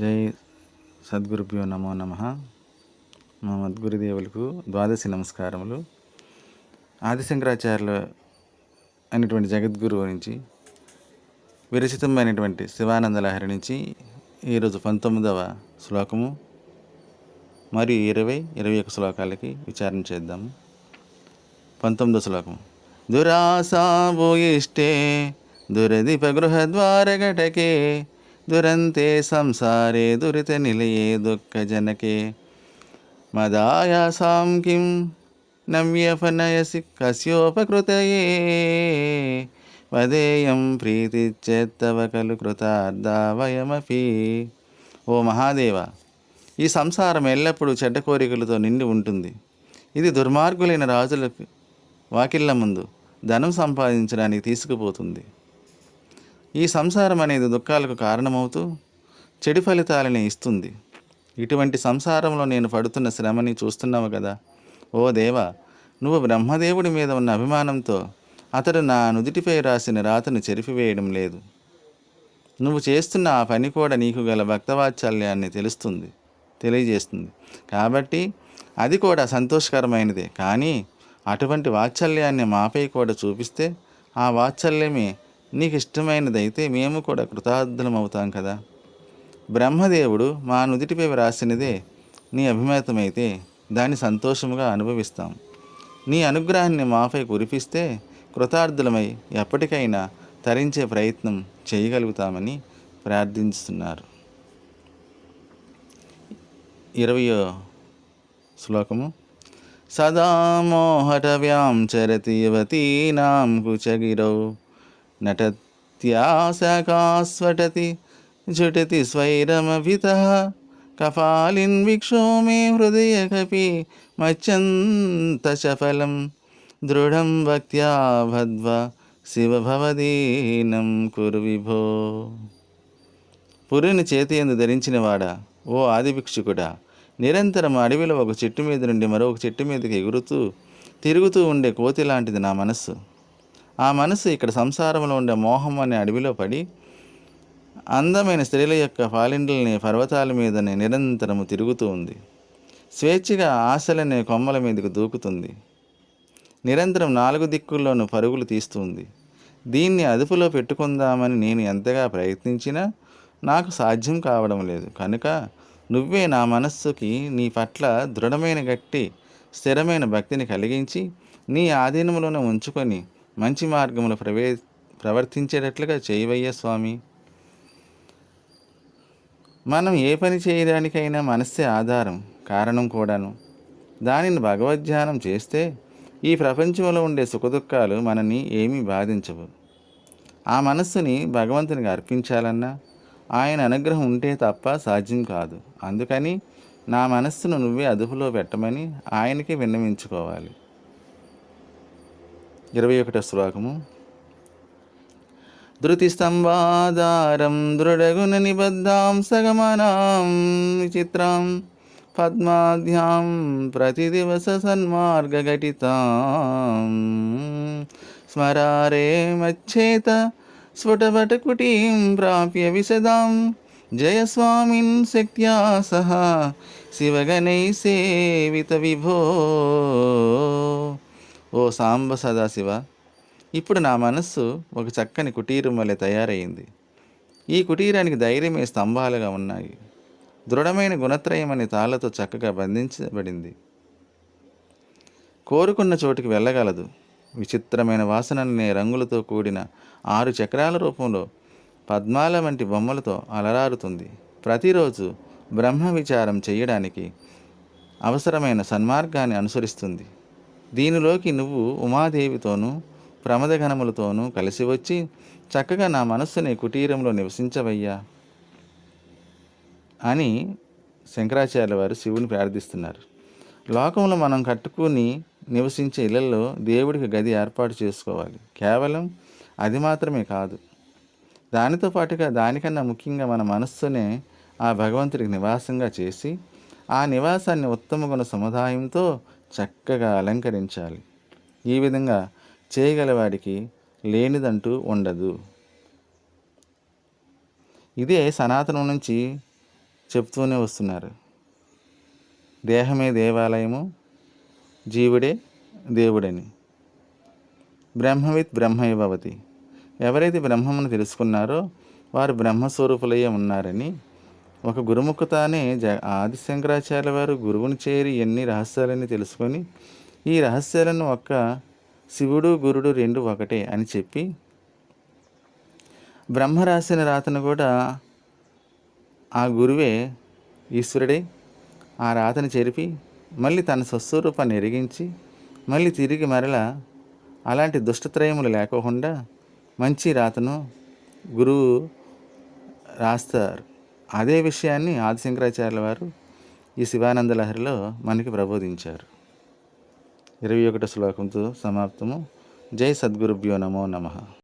జై సద్గురుభ్యో నమో నమ. మా మద్గురుదేవులకు ద్వాదశి నమస్కారములు. ఆదిశంకరాచార్యులు అనేటువంటి జగద్గురువు నుంచి విరచితమైనటువంటి శివానంద లహరి నుంచి ఈరోజు పంతొమ్మిదవ శ్లోకము మరియు ఇరవై ఇరవై ఒక శ్లోకాలకి విచారణ చేద్దాము పంతొమ్మిదో శ్లోకం దురాసాభూయిష్టే దురదిప గృహద్వారగటకే దురంతే సంసారే దురిత నిలయే దుఃఖజనకే మదాయాసాం కిం నవ్యఫనయసి కస్యోపకృతయే వదేయం ప్రీతిచ్చేత్తవ కలు కృతార్థావయమపి ఓ మహాదేవ ఈ సంసారం ఎల్లప్పుడూ చెడ్డ కోరికలతో నిండి ఉంటుంది. ఇది దుర్మార్గులైన రాజులకు వాకిళ్ళ ముందు ధనం సంపాదించడానికి తీసుకుపోతుంది. ఈ సంసారం అనేది దుఃఖాలకు కారణమవుతూ చెడు ఫలితాలని ఇస్తుంది. ఇటువంటి సంసారంలో నేను పడుతున్న శ్రమని చూస్తున్నావు కదా. ఓ దేవ నువ్వు బ్రహ్మదేవుడి మీద ఉన్న అభిమానంతో అతడు నా నుదిటిపై రాసిన రాతను చెరిపివేయడం లేదు. నువ్వు చేస్తున్న ఆ పని కూడా నీకు గల భక్తవాత్సల్యాన్ని తెలుస్తుంది తెలియజేస్తుంది. కాబట్టి అది కూడా సంతోషకరమైనదే. కానీ అటువంటి వాత్సల్యాన్ని మాపై కూడా చూపిస్తే ఆ వాత్సల్యమే నీకు ఇష్టమైనదైతే మేము కూడా కృతార్థులం అవుతాం కదా. బ్రహ్మదేవుడు మా నుదిటిపై వ్రాసినదే నీ అభిమతమైతే దాన్ని సంతోషముగా అనుభవిస్తాం. నీ అనుగ్రహాన్ని మాపై కురిపిస్తే కృతార్థులమై ఎప్పటికైనా తరించే ప్రయత్నం చేయగలుగుతామని ప్రార్థిస్తున్నారు ఇరవయో శ్లోకము. సదా మోహటవ్యాం చరతి యువతీనాం కుచగిరౌ నటత్యాసకాస్వటతి జుటతి స్వైరమభిత కఫాలిన్ విక్షోమే హృదయ కపి మచ్చంతశఫలం దృఢం భక్త్యా భద్వ శివభవదీనం కురు విభో పురిని చేతి ఎందు ధరించినవాడా ఓ ఆదిభిక్షుకుడా నిరంతరం అడవిలో ఒక చెట్టు మీద నుండి మరొక చెట్టు మీదకి ఎగురుతూ తిరుగుతూ ఉండే కోతి లాంటిది నా మనస్సు. ఆ మనసు ఇక్కడ సంసారంలో ఉండే మోహం అనే అడవిలో పడి అందమైన స్త్రీల యొక్క పాలిండ్లని పర్వతాల మీదనే నిరంతరము తిరుగుతూ ఉంది. స్వేచ్ఛగా ఆశలనే కొమ్మల మీదకు దూకుతుంది. నిరంతరం నాలుగు దిక్కుల్లోనూ పరుగులు తీస్తుంది దీన్ని అదుపులో పెట్టుకుందామని నేను ఎంతగా ప్రయత్నించినా నాకు సాధ్యం కావడం లేదు. కనుక నువ్వే నా మనస్సుకి నీ పట్ల దృఢమైన గట్టి స్థిరమైన భక్తిని కలిగించి నీ ఆధీనంలోనే ఉంచుకొని మంచి మార్గంలో ప్రవే ప్రవర్తించేటట్లుగా చేయవయ్యా స్వామి. మనం ఏ పని చేయడానికైనా మనస్సే ఆధారం కారణం కూడాను. దానిని భగవద్ధ్యానం చేస్తే ఈ ప్రపంచంలో ఉండే సుఖదుఖాలు మనని ఏమీ బాధించవు. ఆ మనస్సుని భగవంతునికి అర్పించాలన్నా ఆయన అనుగ్రహం ఉంటే తప్ప సాధ్యం కాదు. అందుకని నా మనస్సును నువ్వే అదుపులో పెట్టమని ఆయనకి విన్నవించుకోవాలి. ఇరవై ఒకటో శ్లోకము. ధృతి స్తంభాధారం దృఢగుణ నిబద్ధాం సగమనాం విచిత్రాం పద్మాధ్యాం ప్రతిదివస సన్మార్గఘటితాం. స్మరారే మచ్చేత స్ఫుటవటకుటీం ప్రాప్య విశదాం జయస్వామిన్ శక్త్యా సహ శివగణై సేవిత విభో. ఓ సాంబ సదాశివ ఇప్పుడు నా మనస్సు ఒక చక్కని కుటీరం వలె తయారైంది. ఈ కుటీరానికి ధైర్యమే స్తంభాలుగా ఉన్నాయి. దృఢమైన గుణత్రయం అనే తాళ్ళతో చక్కగా బంధించబడింది. కోరుకున్న చోటికి వెళ్ళగలదు. విచిత్రమైన వాసననే రంగులతో కూడిన ఆరు చక్రాల రూపంలో పద్మాల వంటి బొమ్మలతో అలరారుతుంది. ప్రతిరోజు బ్రహ్మ విచారం చేయడానికి అవసరమైన సన్మార్గాన్ని అనుసరిస్తుంది. దీనిలోకి నువ్వు ఉమాదేవితోనూ ప్రమదగణములతోనూ కలిసి వచ్చి చక్కగా నా మనస్సుని కుటీరంలో నివసించవయ్యా అని శంకరాచార్య వారు శివుని ప్రార్థిస్తున్నారు. లోకంలో మనం కట్టుకుని నివసించే ఇళ్ళలో దేవుడికి గది ఏర్పాటు చేసుకోవాలి. కేవలం అది మాత్రమే కాదు. దానితో పాటుగా దానికన్నా ముఖ్యంగా మన మనస్సునే ఆ భగవంతుడికి నివాసంగా చేసి ఆ నివాసాన్ని ఉత్తమ గుణ సముదాయంతో చక్కగా అలంకరించాలి. ఈ విధంగా చేయగలవాడికి లేనిదంటూ ఉండదు. ఇదే సనాతనం నుంచి చెప్తూనే వస్తున్నారు. దేహమే దేవాలయము జీవుడే దేవుడని. బ్రహ్మవిత్ బ్రహ్మభవతి ఎవరైతే బ్రహ్మమును తెలుసుకున్నారో వారు బ్రహ్మస్వరూపులయ్యే ఉన్నారని ఒక గురుముఖతానే జ ఆది శంకరాచార్య వారు గురువుని చేరి ఎన్ని రహస్యాలని తెలుసుకొని ఈ రహస్యాలను ఒక్క శివుడు గురుడు రెండు ఒకటే అని చెప్పి బ్రహ్మ రాసిన రాతను కూడా ఆ గురువే ఈశ్వరుడే ఆ రాతను చెరిపి మళ్ళీ తన స్వస్వరూపాన్ని ఎరిగించి మళ్ళీ తిరిగి మరల అలాంటి దుష్టత్రయములు లేకోకుండా మంచి రాతను గురువు రాస్తారు. అదే విషయాన్ని ఆదిశంకరాచార్యుల వారు ఈ శివానంద లహరిలో మనకి ప్రబోధించారు. ఇరవై ఒకటో శ్లోకంతో సమాప్తము. జై సద్గురుభ్యో నమో నమః.